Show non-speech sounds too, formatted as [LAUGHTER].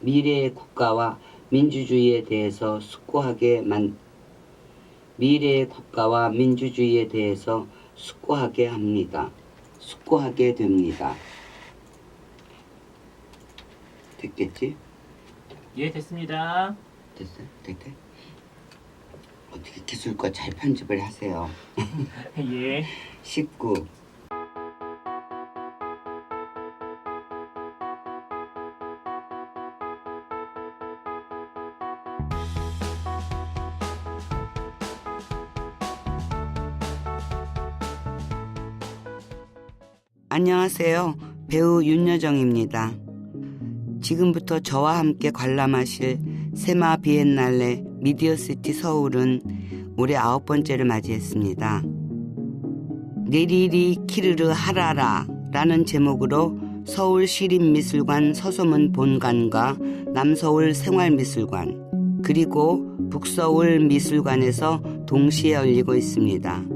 미래의 국가와 민주주의에 대해서 숙고하게 만 미래의 국가와 민주주의에 대해서 숙고하게 합니다. 숙고하게 됩니다. 됐겠지? 예, 됐습니다. 됐어요? 됐대? 어떻게 기술과 잘 편집을 하세요. [LAUGHS] 예. 19. 안녕하세요. 배우 윤여정입니다. 지금부터 저와 함께 관람하실 세마 비엔날레 미디어시티 서울은 올해 아홉 번째를 맞이했습니다. 내리리 키르르 하라라 라는 제목으로 서울 시립미술관 서소문 본관과 남서울 생활미술관 그리고 북서울 미술관에서 동시에 열리고 있습니다.